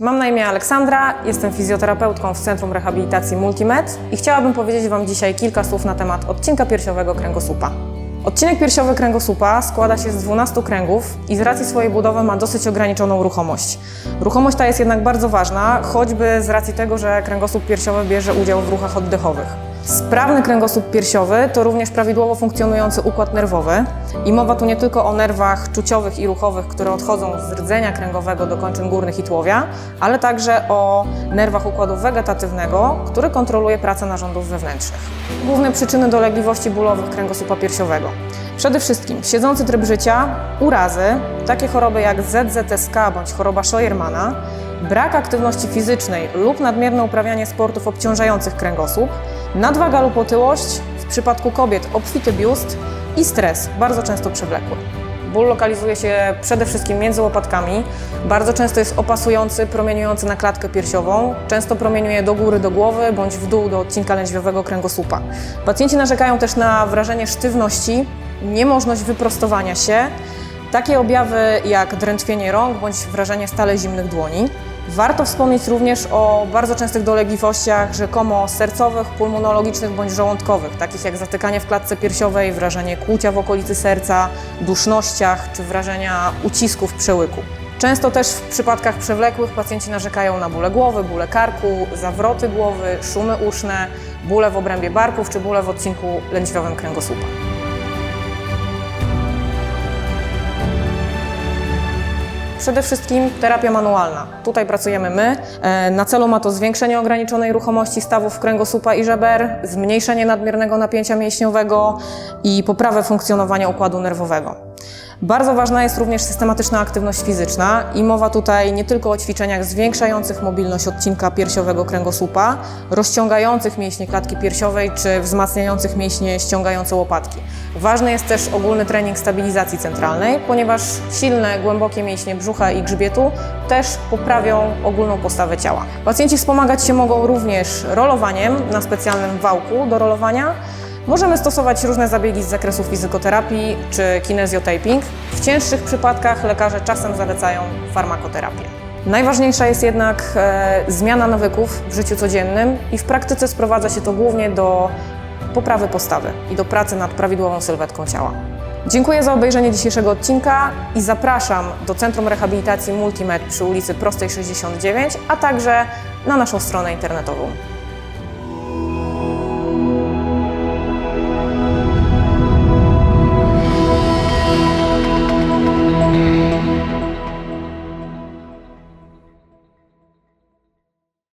Mam na imię Aleksandra, jestem fizjoterapeutką w Centrum Rehabilitacji Multimed i chciałabym powiedzieć Wam dzisiaj kilka słów na temat odcinka piersiowego kręgosłupa. Odcinek piersiowy kręgosłupa składa się z 12 kręgów i z racji swojej budowy ma dosyć ograniczoną ruchomość. Ruchomość ta jest jednak bardzo ważna, choćby z racji tego, że kręgosłup piersiowy bierze udział w ruchach oddechowych. Sprawny kręgosłup piersiowy to również prawidłowo funkcjonujący układ nerwowy i mowa tu nie tylko o nerwach czuciowych i ruchowych, które odchodzą z rdzenia kręgowego do kończyn górnych i tułowia, ale także o nerwach układu wegetatywnego, który kontroluje pracę narządów wewnętrznych. Główne przyczyny dolegliwości bólowych kręgosłupa piersiowego. Przede wszystkim siedzący tryb życia, urazy, takie choroby jak ZZSK bądź choroba Scheuermana, brak aktywności fizycznej lub nadmierne uprawianie sportów obciążających kręgosłup, nadwaga lub otyłość, w przypadku kobiet obfity biust i stres, bardzo często przewlekły. Ból lokalizuje się przede wszystkim między łopatkami. Bardzo często jest opasujący, promieniujący na klatkę piersiową. Często promieniuje do góry, do głowy bądź w dół do odcinka lędźwiowego kręgosłupa. Pacjenci narzekają też na wrażenie sztywności, niemożność wyprostowania się, takie objawy jak drętwienie rąk bądź wrażenie stale zimnych dłoni. Warto wspomnieć również o bardzo częstych dolegliwościach rzekomo sercowych, pulmonologicznych bądź żołądkowych, takich jak zatykanie w klatce piersiowej, wrażenie kłucia w okolicy serca, dusznościach czy wrażenia ucisku w przełyku. Często też w przypadkach przewlekłych pacjenci narzekają na bóle głowy, bóle karku, zawroty głowy, szumy uszne, bóle w obrębie barków czy bóle w odcinku lędźwiowym kręgosłupa. Przede wszystkim terapia manualna. Tutaj pracujemy my. E, Na celu ma to zwiększenie ograniczonej ruchomości stawów kręgosłupa i żeber, zmniejszenie nadmiernego napięcia mięśniowego i poprawę funkcjonowania układu nerwowego. Bardzo ważna jest również systematyczna aktywność fizyczna i mowa tutaj nie tylko o ćwiczeniach zwiększających mobilność odcinka piersiowego kręgosłupa, rozciągających mięśnie klatki piersiowej czy wzmacniających mięśnie ściągające łopatki. Ważny jest też ogólny trening stabilizacji centralnej, ponieważ silne, głębokie mięśnie brzucha i grzbietu też poprawią ogólną postawę ciała. Pacjenci wspomagać się mogą również rolowaniem na specjalnym wałku do rolowania, Możemy stosować różne zabiegi z zakresu fizykoterapii czy kinezjotaping. W cięższych przypadkach lekarze czasem zalecają farmakoterapię. Najważniejsza jest jednak e, zmiana nawyków w życiu codziennym i w praktyce sprowadza się to głównie do poprawy postawy i do pracy nad prawidłową sylwetką ciała. Dziękuję za obejrzenie dzisiejszego odcinka i zapraszam do Centrum Rehabilitacji Multimed przy ulicy Prostej 69, a także na naszą stronę internetową.